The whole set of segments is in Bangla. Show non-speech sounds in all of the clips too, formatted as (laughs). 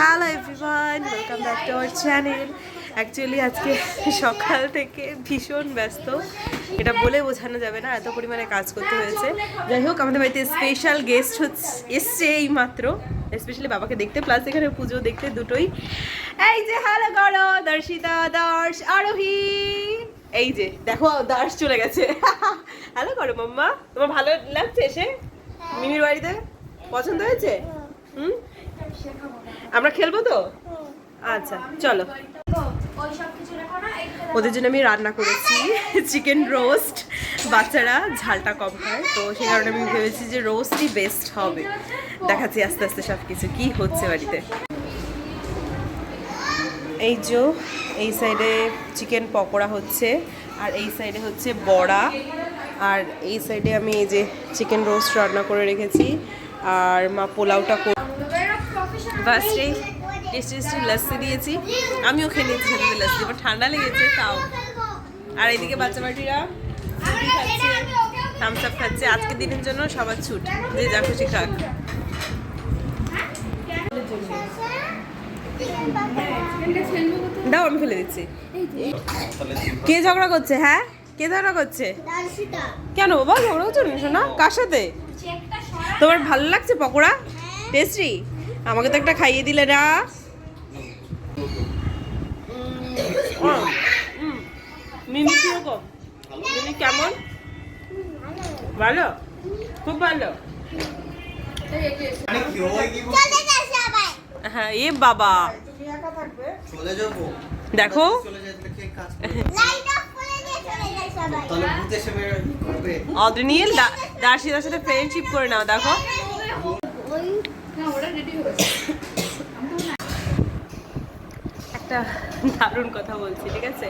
Hello everyone welcome back to our channel actually আজকে সকাল থেকে ভীষণ ব্যস্ত। এটা বলে বোঝানো যাবে না এত পরিমাণে কাজ করতে হয়েছে। যাই হোক আমাদের বাড়িতে স্পেশাল গেস্ট হচ্ছে এসছে এই মাত্র। স্পেশালি বাবাকে দেখতে প্লাস এখানে পুজো দেখতে দুটোই। এই যে হ্যালো করো দর্শিতা দর্শ আরোহী। এই যে দেখো দাস চলে গেছে। হ্যালো করো মাম্মা তোমার ভালো লাগছে এসে? মিমির বাড়িতে? পছন্দ হয়েছে? হুম? আমরা খেলব তো? আচ্ছা চলো। ওদের জন্য আমি রান্না করেছি চিকেন রোস্ট। বাচ্চারা ঝালটা কম খায় তো সেই কারণে আমি ভেবেছি যে রোস্টই বেস্ট হবে। দেখাচ্ছি আস্তে আস্তে সব কিছু কী হচ্ছে বাড়িতে। এই যে এই সাইডে চিকেন পকোড়া হচ্ছে আর এই সাইডে হচ্ছে বড়া। আর এই সাইডে আমি এই যে চিকেন রোস্ট রান্না করে রেখেছি। আর মা পোলাওটা ফার্স্টে টেস্টি টেস্টি লস্যি দিয়েছি। আমিও খেয়ে নিয়েছি সাথে লস্যি এবার ঠান্ডা লেগেছে, তাও। আর এইদিকে বাচ্চা বাটিরা খাচ্ছে থামস আপ খাচ্ছে। আজকের দিনের জন্য সবার ছুট। যে যা খুশি খাক। দাও, আমি ফেলে দিচ্ছি। কে ঝগড়া করছে হ্যাঁ? কে ঝগড়া করছে? কেন? বাবা ঝগড়া করছ না কার সাথে? তোমার ভালো লাগছে পকোড়া? টেস্টি আমাকে তো একটা খাইয়ে দিলে না মিমি কীরকম মিমি কেমন? ভালো? খুব ভালো? হ্যাঁ এ বাবা। দেখো। অদ্রিনীল দার্শিদার সাথে ফ্রেন্ডশিপ করে নাও দেখো। একটা দারুণ কথা বলছি, ঠিক আছে?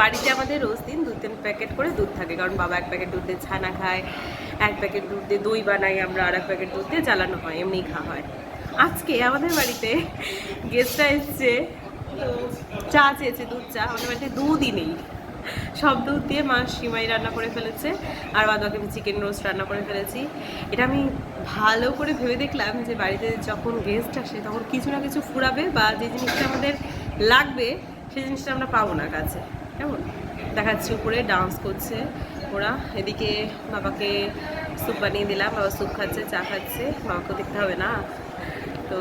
বাড়িতে আমাদের রোজ দিন দু তিন প্যাকেট করে দুধ থাকে, কারণ বাবা এক প্যাকেট দুধ দিয়ে ছানা খায়, এক প্যাকেট দুধ দিয়ে দই বানাই, আমরা আর এক প্যাকেট দুধ দিয়ে জ্বালানো হয় এমনি খাওয়া হয়। আজকে আমাদের বাড়িতে গেস্টটা এসছে, তো চা চেয়েছে, দুধ চা, আমাদের বাড়িতে দুধই নেই। সব দুধ দিয়ে মা সিমাই রান্না করে ফেলেছে, আর বাদ বাকি আমি চিকেন রোস্ট রান্না করে ফেলেছি। এটা আমি ভালো করে ভেবে দেখলাম যে বাড়িতে যখন গেস্ট আসে তখন কিছু না কিছু ফুরাবে বা যে জিনিসটা আমাদের লাগবে, সেই জিনিসটা আমরা পাবো না কাছে। কেমন? দেখাচ্ছি উপরে ডান্স করছে ওরা। এদিকে বাবাকে স্যুপ বানিয়ে দিলাম, বাবা স্যুপ খাচ্ছে, চা খাচ্ছে, বাবাকেও দেখতে হবে না। তো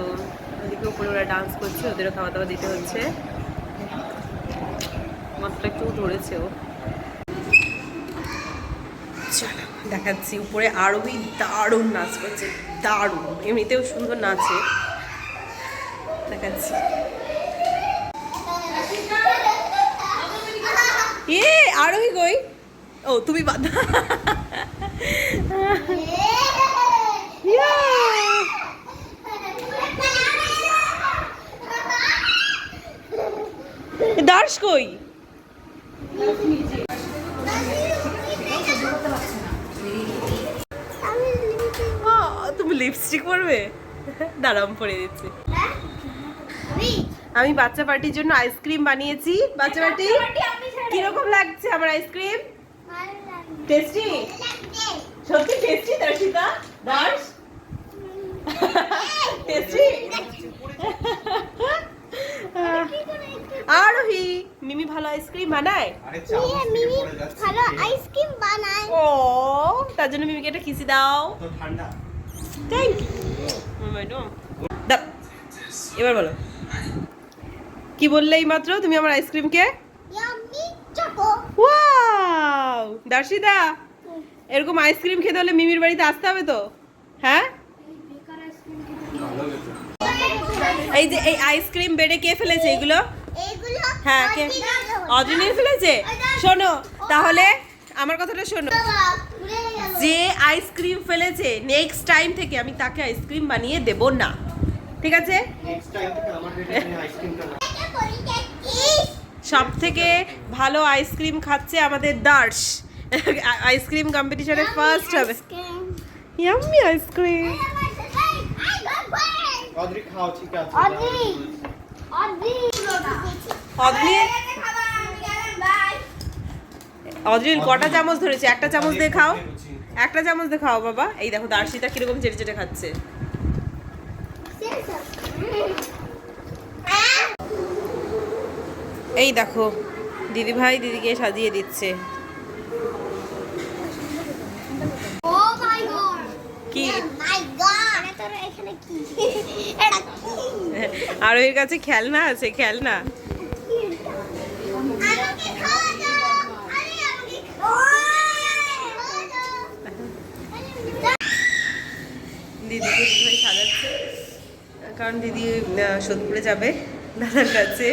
এদিকে উপরে ওরা ডান্স করছে, ওদেরও খাওয়া দাওয়া দিতে হচ্ছে। মাত্র একটু ধরেছে ও দেখাচ্ছি, উপরে আরোহী দারুণ নাচ করছে, দারুণ, এমনিতেও সুন্দর নাচে। দেখাচ্ছি। এ আরোহী কই? ও, তুমি বাধা দার্শ কই? তুমি লিপস্টিক পরবে দাঁড়াম পরে দিচ্ছি আমি বাচ্চা পার্টির জন্য আইসক্রিম বানিয়েছি বাচ্চা পার্টি কীরকম লাগছে আমার আইসক্রিম টেস্টি সত্যি টেস্টি দর্শিতা দার্শ টেস্টি আরোহী মিমি ভালো আইসক্রিম বানায়? যাচ্ছে ভালো আইসক্রিম বানায়। ও তার জন্য মিমিকে একটা কিসি দাও। তো ঠান্ডা। থ্যাংক ইউ দাও এবার বলো। কি বললে এই মাত্র তুমি আমার আইসক্রিমকে ওয়াও দর্শিতা এরকম আইসক্রিম খেতে হলে মিমির বাড়িতে আসতে হবে তো? হ্যাঁ ভালো হয়েছে এই যে এই আইসক্রিম বেডে কে ফেলেছে এগুলো? এইগুলো হ্যাঁ কে? অজনীর ফেলেছে। শোনো তাহলে আমার কথাটা শোনো। যে আইসক্রিম ফেলেছে নেক্সট টাইম থেকে আমি তাকে আইসক্রিম বানিয়ে দেব না। ঠিক আছে? সব থেকে ভালো আইসক্রিম খাচ্ছে আমাদের দার্শ। আইসক্রিম কম্পিটিশনে ফার্স্ট হবে। ইয়াম্মি আইসক্রিম অদ্রি খাও ঠিক আছে। অদ্রি অদ্রি। অদ্রি? অদ্রিল কটা চামচ ধরেছে? একটা চামচ দিয়ে খাও। একটা চামচ দিয়ে খাও বাবা। এই দেখো দার্শিতা কীরকম চেটে চেটে খাচ্ছে। এই দেখো দিদি ভাই দিদিকে সাজিয়ে দিচ্ছে। oh কি? Oh আর এর কাছে খেলনা আছে, খেলনা। দিদিকে সাজাচ্ছে? কারণ দিদি সোদপুরে যাবে দাদার কাছে।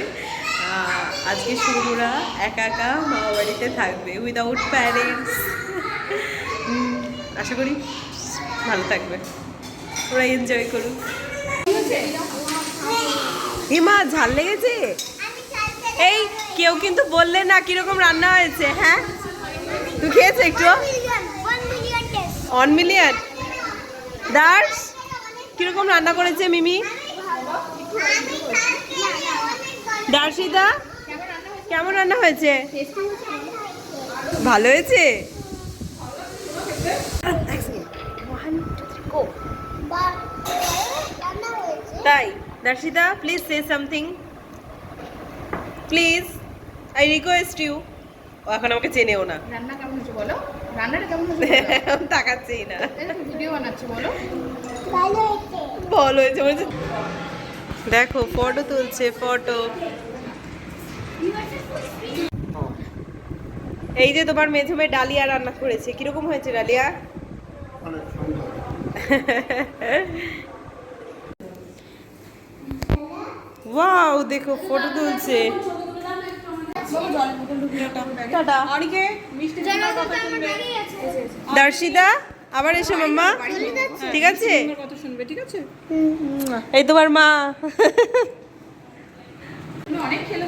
আজকে শুরুরা একা একা মামা বাড়িতে থাকবে উইদাউট প্যারেন্টস আশা করি ভালো থাকবে। ওরা এনজয় করুক। হিমা ঝাল লেগেছে? এই, কেউ কিন্তু বললে না কীরকম রান্না হয়েছে হ্যাঁ? তুই খেয়েছে একটু অন মিলিয়ন দার্স কীরকম রান্না করেছে মিমি? দার্শিদা, কেমন রান্না হয়েছে? ভালো হয়েছে? তাই Darshita please say something please I request you ও এখন আমাকে চেনেও না। রান্না কেমন হয়েছে বলো? রান্নাটা কেমন। (laughs) তাকাচ্ছেই না। ভিডিও বানাচ্ছি বলো। বল হয়েছে। বলছে। দেখো ফটো তুলছে ফটো এই যে তোমার মেঝে মেয়ে ডালিয়া রান্না করেছে কীরকম হয়েছে ডালিয়া? (laughs) ওয়াও দেখো ফটো তুলছে। দর্শিতা আবার এসো মাম্মা। ঠিক আছে? শুনবে ঠিক আছে? এই তোমার মা।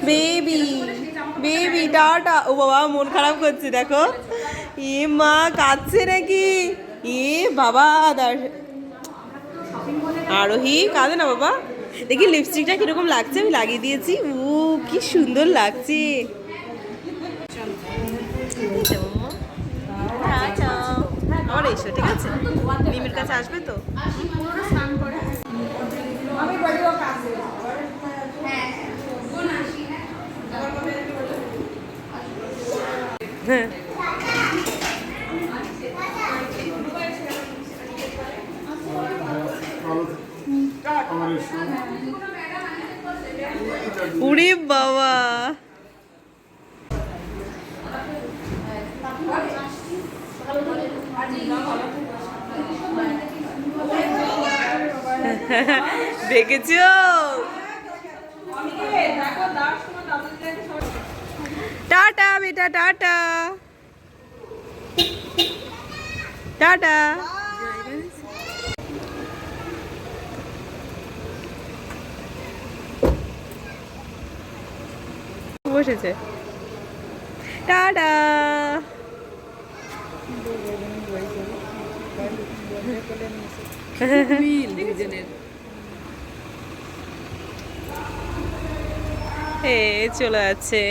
Baby baby tata. ও বাবা মন খারাপ করছে দেখো। এ মা কাঁদছে নাকি? এ বাবা আরোহী কাঁদে না বাবা? দেখি লিপস্টিকটা কীরকম লাগছে? আমি লাগিয়ে দিয়েছি। ও কি সুন্দর লাগছে। ঠিক আছে? কাছে আসবে তো? হ্যাঁ। উড়ি বাবা। দেখেছ? টাটা বেটা টাটা। টাটা। বসেছে। টাটা। চলে যাচ্ছে।